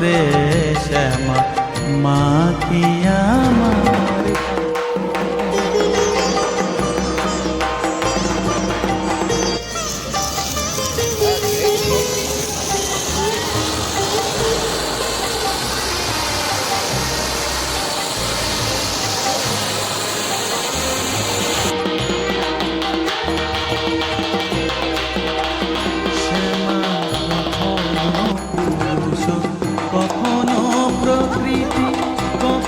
রে শ্যামা মা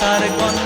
তার গন্ধ